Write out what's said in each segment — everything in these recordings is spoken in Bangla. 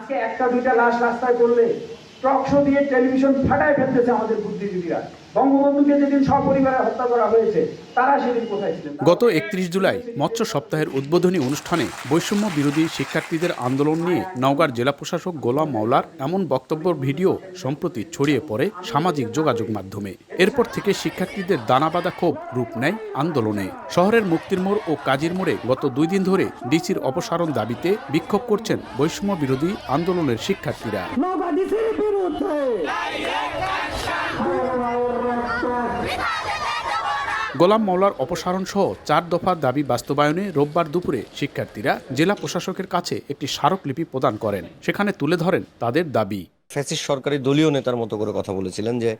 আজকে একটা দুইটা লাশ রাস্তায় পড়লে টকশো দিয়ে টেলিভিশন ফাটায় ফেলতেছে আমাদের বুদ্ধিজীবীরা। বঙ্গবন্ধুকে যেদিন সপরিবারে হত্যা করা হয়েছে তারা সেদিন কোথায় ছিলেন? গত একত্রিশ জুলাই মৎস্য সপ্তাহের উদ্বোধনী অনুষ্ঠানে বৈষম্য বিরোধী শিক্ষার্থীদের আন্দোলন নিয়ে নওগাঁর জেলা প্রশাসক গোলাম মাওলার এমন বক্তব্যের ভিডিও সম্প্রতি ছড়িয়ে পড়ে সামাজিক যোগাযোগ মাধ্যমে। এরপর থেকে শিক্ষার্থীদের দানাবাদা ক্ষোভ রূপ নেয় আন্দোলনে। শহরের মুক্তির মোড় ও কাজীর মোড়ে গত দুই দিন ধরে ডিসির অপসারণ দাবিতে বিক্ষোভ করছেন বৈষম্য বিরোধী আন্দোলনের শিক্ষার্থীরা। বিরুদ্ধে। গোলাম মাওলার অপসারণ সহ চার দফার দাবি বাস্তবায়নে রোববার দুপুরে শিক্ষার্থীরা জেলা প্রশাসকের কাছে একটি স্মারকলিপি প্রদান করেন। সেখানে তুলে ধরেন তাদের দাবি। ফ্যাসিস সরকারি দলীয় নেতার মতো করে কথা বলেছিলেন যে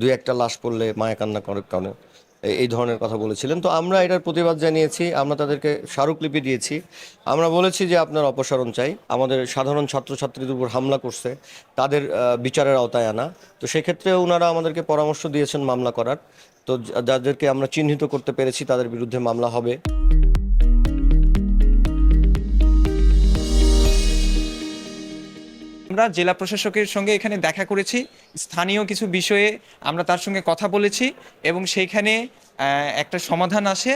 দুই একটা লাশ পড়লে মায়া কান্না করে কারণে এই ধরনের কথা বলেছিলেন। তো আমরা এটার প্রতিবাদ জানিয়েছি, আমরা তাদেরকে স্মারকলিপি দিয়েছি। আমরা বলেছি যে আপনার অপসারণ চাই। আমাদের সাধারণ ছাত্রছাত্রীদের উপর হামলা করছে, তাদের বিচারের আওতায় আনা। তো সেক্ষেত্রে ওনারা আমাদেরকে পরামর্শ দিয়েছেন মামলা করার। তো যাদেরকে আমরা চিহ্নিত করতে পেরেছি, তাদের বিরুদ্ধে মামলা হবে। আমরা জেলা প্রশাসকের সঙ্গে এখানে দেখা করেছি, স্থানীয় কিছু বিষয়ে আমরা তার সঙ্গে কথা বলেছি এবং সেইখানে একটা সমাধান আসে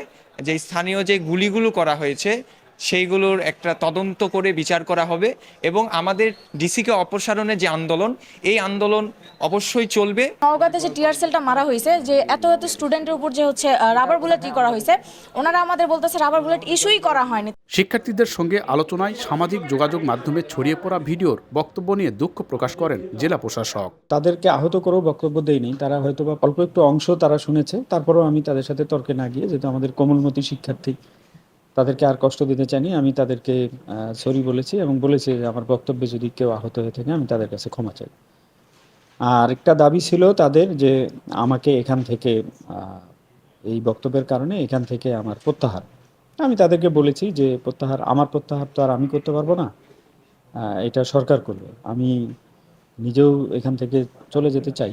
যে স্থানীয় যে গুলিগুলো করা হয়েছে, সেইগুলোর একটা তদন্ত করে বিচার করা হবে এবং আমাদের ডিসিকে অপসারণের যে আন্দোলন, এই আন্দোলন অবশ্যই চলবে। নওগাঁতে যে টিয়ার সেলটা মারা হয়েছে, যে এত এত স্টুডেন্টের উপর যে হচ্ছে রাবার বুলেট ই করা হয়েছে, ওনারা আমাদের বলতেছে রাবার বুলেট ইস্যুই করা হয়নি। শিক্ষার্থীদের সঙ্গে আলোচনায় সামাজিক যোগাযোগ মাধ্যমে ছড়িয়ে পড়া ভিডিওর বক্তব্য নিয়ে দুঃখ প্রকাশ করেন জেলা প্রশাসক। তাদেরকে আহত করেও বক্তব্য দেয়নি। তারা হয়তো বা অল্প একটু অংশ তারা শুনেছে। তারপরেও আমি তাদের সাথে তর্কে না গিয়ে, যেহেতু আমাদের কোমলমতি শিক্ষার্থী, তাদেরকে আর কষ্ট দিতে চাইনি। আমি তাদেরকে সরি বলেছি এবং বলেছি যে আমার বক্তব্যে যদি কেউ আহত হয়ে থাকে, আমি তাদের কাছে ক্ষমা চাই। আর একটা দাবি ছিল তাদের যে আমাকে এখান থেকে এই বক্তব্যের কারণে এখান থেকে আমার প্রত্যাহার। আমি তাদেরকে বলেছি যে প্রত্যাহার, আমার প্রত্যাহার তো আর আমি করতে পারব না। এটা সরকার করবে। আমি নিজেও এখান থেকে চলে যেতে চাই।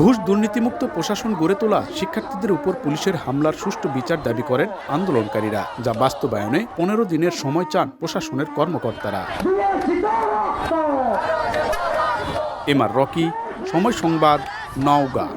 ঘুষ দুর্নীতিমুক্ত প্রশাসন গড়ে তোলা শিক্ষার্থীদের উপর পুলিশের হামলার সুষ্ঠু বিচার দাবি করেন আন্দোলনকারীরা, যা বাস্তবায়নে পনেরো দিনের সময় চান প্রশাসনের কর্মকর্তারা। এম আর রকি, সময় সংবাদ, নওগাঁ।